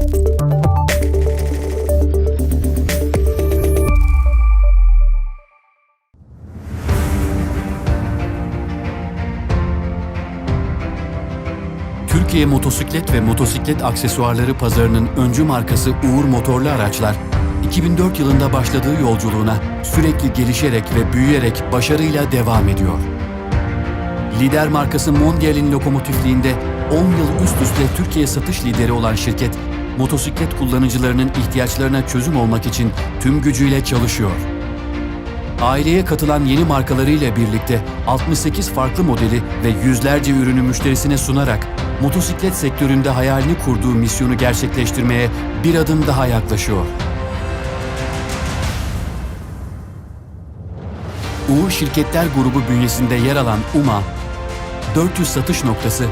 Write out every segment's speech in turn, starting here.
Türkiye motosiklet ve motosiklet aksesuarları pazarının öncü markası Uğur Motorlu Araçlar, 2004 yılında başladığı yolculuğuna sürekli gelişerek ve büyüyerek başarıyla devam ediyor. Lider markası Mondial'in lokomotifliğinde 10 yıl üst üste Türkiye satış lideri olan şirket, motosiklet kullanıcılarının ihtiyaçlarına çözüm olmak için tüm gücüyle çalışıyor. Aileye katılan yeni markalarıyla birlikte 68 farklı modeli ve yüzlerce ürünü müşterisine sunarak motosiklet sektöründe hayalini kurduğu misyonu gerçekleştirmeye bir adım daha yaklaşıyor. Uğur Şirketler Grubu bünyesinde yer alan UMA, 400 satış noktası,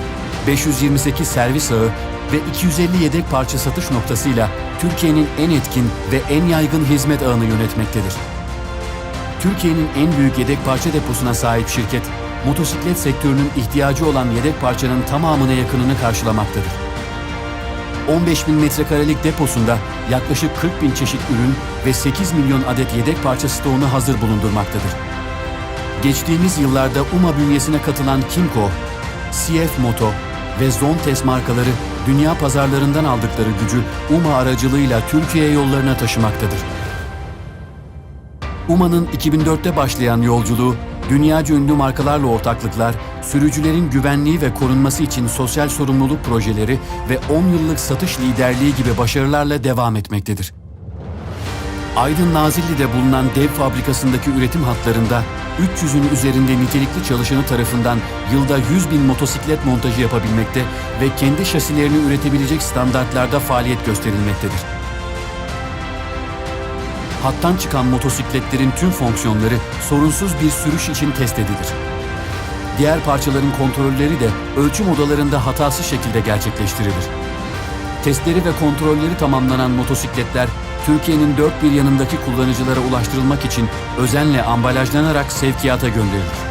528 servis ağı ve 250 yedek parça satış noktasıyla Türkiye'nin en etkin ve en yaygın hizmet ağını yönetmektedir. Türkiye'nin en büyük yedek parça deposuna sahip şirket, motosiklet sektörünün ihtiyacı olan yedek parçanın tamamına yakınını karşılamaktadır. 15 bin metrekarelik deposunda yaklaşık 40 bin çeşit ürün ve 8 milyon adet yedek parça stoğunu hazır bulundurmaktadır. Geçtiğimiz yıllarda UMA bünyesine katılan Kimco, CF Moto ve Zontes markaları dünya pazarlarından aldıkları gücü UMA aracılığıyla Türkiye yollarına taşımaktadır. UMA'nın 2004'te başlayan yolculuğu, dünyaca ünlü markalarla ortaklıklar, sürücülerin güvenliği ve korunması için sosyal sorumluluk projeleri ve 10 yıllık satış liderliği gibi başarılarla devam etmektedir. Aydın Nazilli'de bulunan dev fabrikasındaki üretim hatlarında 300'ün üzerinde nitelikli çalışanı tarafından yılda 100 bin motosiklet montajı yapabilmekte ve kendi şasilerini üretebilecek standartlarda faaliyet gösterilmektedir. Hattan çıkan motosikletlerin tüm fonksiyonları sorunsuz bir sürüş için test edilir. Diğer parçaların kontrolleri de ölçüm odalarında hatasız şekilde gerçekleştirilir. Testleri ve kontrolleri tamamlanan motosikletler Türkiye'nin dört bir yanındaki kullanıcılara ulaştırılmak için özenle ambalajlanarak sevkiyata gönderilir.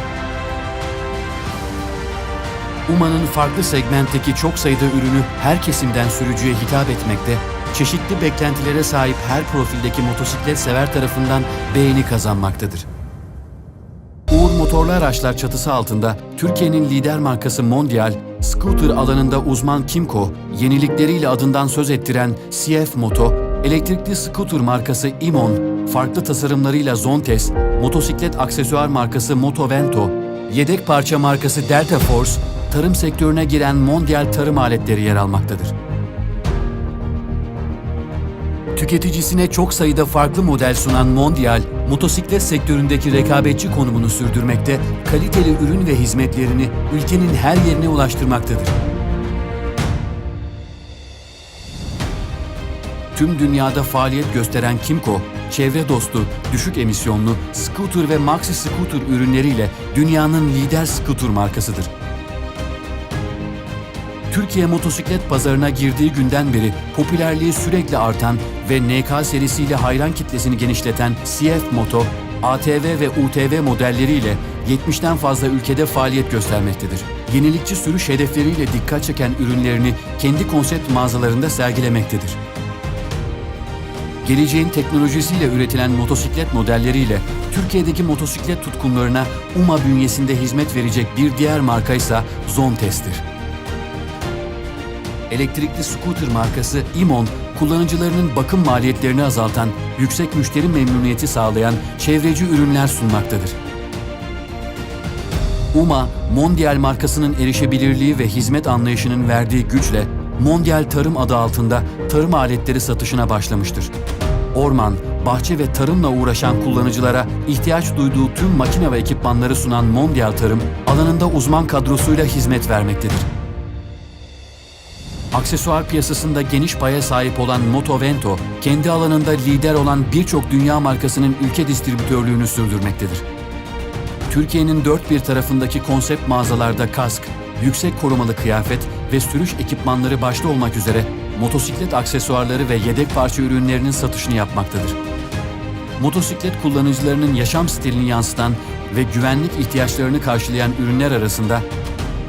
UMA'nın farklı segmentteki çok sayıda ürünü her kesimden sürücüye hitap etmekte, çeşitli beklentilere sahip her profildeki motosiklet sever tarafından beğeni kazanmaktadır. Motorlu Araçlar çatısı altında Türkiye'nin lider markası Mondial, scooter alanında uzman Kimco, yenilikleriyle adından söz ettiren CF Moto, elektrikli scooter markası Imon, farklı tasarımlarıyla Zontes, motosiklet aksesuar markası Motovento, yedek parça markası Delta Force, tarım sektörüne giren Mondial tarım aletleri yer almaktadır. Tüketicisine çok sayıda farklı model sunan Mondial, motosiklet sektöründeki rekabetçi konumunu sürdürmekte, kaliteli ürün ve hizmetlerini ülkenin her yerine ulaştırmaktadır. Tüm dünyada faaliyet gösteren Kimco, çevre dostu, düşük emisyonlu scooter ve maxi scooter ürünleriyle dünyanın lider scooter markasıdır. Türkiye motosiklet pazarına girdiği günden beri popülerliği sürekli artan ve NK serisiyle hayran kitlesini genişleten CF Moto, ATV ve UTV modelleriyle 70'ten fazla ülkede faaliyet göstermektedir. Yenilikçi sürüş hedefleriyle dikkat çeken ürünlerini kendi konsept mağazalarında sergilemektedir. Geleceğin teknolojisiyle üretilen motosiklet modelleriyle Türkiye'deki motosiklet tutkunlarına UMA bünyesinde hizmet verecek bir diğer marka ise Zontes'tir. Elektrikli scooter markası Imon, kullanıcılarının bakım maliyetlerini azaltan, yüksek müşteri memnuniyeti sağlayan çevreci ürünler sunmaktadır. UMA, Mondial markasının erişebilirliği ve hizmet anlayışının verdiği güçle Mondial Tarım adı altında tarım aletleri satışına başlamıştır. Orman, bahçe ve tarımla uğraşan kullanıcılara ihtiyaç duyduğu tüm makine ve ekipmanları sunan Mondial Tarım, alanında uzman kadrosuyla hizmet vermektedir. Aksesuar piyasasında geniş paya sahip olan Motovento, kendi alanında lider olan birçok dünya markasının ülke distribütörlüğünü sürdürmektedir. Türkiye'nin dört bir tarafındaki konsept mağazalarda kask, yüksek korumalı kıyafet ve sürüş ekipmanları başta olmak üzere motosiklet aksesuarları ve yedek parça ürünlerinin satışını yapmaktadır. Motosiklet kullanıcılarının yaşam stilini yansıtan ve güvenlik ihtiyaçlarını karşılayan ürünler arasında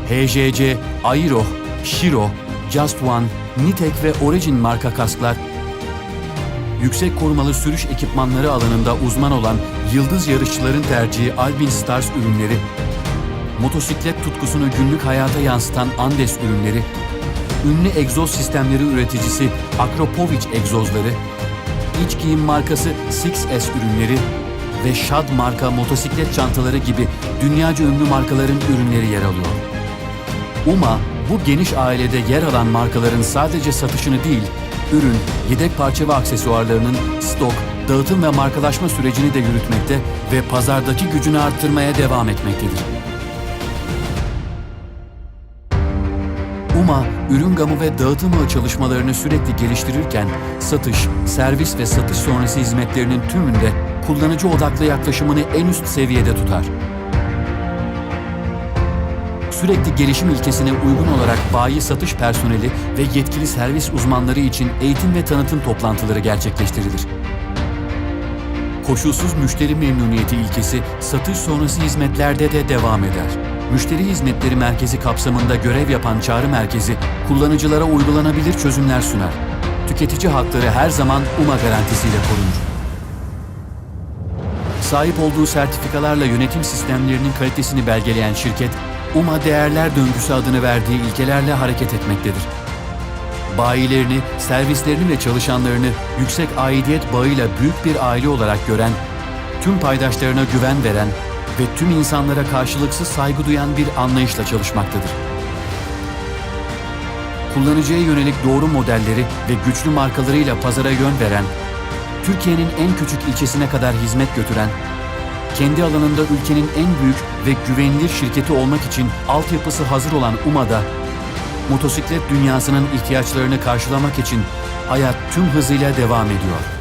HJC, Airo, Shiro, Just One, Nitek ve Origin marka kasklar, yüksek korumalı sürüş ekipmanları alanında uzman olan yıldız yarışçıların tercihi Albin Stars ürünleri, motosiklet tutkusunu günlük hayata yansıtan Andes ürünleri, ünlü egzoz sistemleri üreticisi Akropovic egzozları, iç giyim markası 6S ürünleri ve Shad marka motosiklet çantaları gibi dünyaca ünlü markaların ürünleri yer alıyor. UMA, bu geniş ailede yer alan markaların sadece satışını değil, ürün, yedek parça ve aksesuarlarının stok, dağıtım ve markalaşma sürecini de yürütmekte ve pazardaki gücünü arttırmaya devam etmektedir. UMA, ürün gamı ve dağıtım ağı çalışmalarını sürekli geliştirirken, satış, servis ve satış sonrası hizmetlerinin tümünde kullanıcı odaklı yaklaşımını en üst seviyede tutar. Sürekli gelişim ilkesine uygun olarak bayi satış personeli ve yetkili servis uzmanları için eğitim ve tanıtım toplantıları gerçekleştirilir. Koşulsuz müşteri memnuniyeti ilkesi satış sonrası hizmetlerde de devam eder. Müşteri Hizmetleri Merkezi kapsamında görev yapan çağrı merkezi kullanıcılara uygulanabilir çözümler sunar. Tüketici hakları her zaman UMA garantisiyle korunur. Sahip olduğu sertifikalarla yönetim sistemlerinin kalitesini belgeleyen şirket, UMA Değerler Döngüsü adını verdiği ilkelerle hareket etmektedir. Bayilerini, servislerini ve çalışanlarını yüksek aidiyet bağıyla büyük bir aile olarak gören, tüm paydaşlarına güven veren ve tüm insanlara karşılıksız saygı duyan bir anlayışla çalışmaktadır. Kullanıcıya yönelik doğru modelleri ve güçlü markalarıyla pazara yön veren, Türkiye'nin en küçük ilçesine kadar hizmet götüren, kendi alanında ülkenin en büyük ve güvenilir şirketi olmak için altyapısı hazır olan UMA'da, motosiklet dünyasının ihtiyaçlarını karşılamak için hayat tüm hızıyla devam ediyor.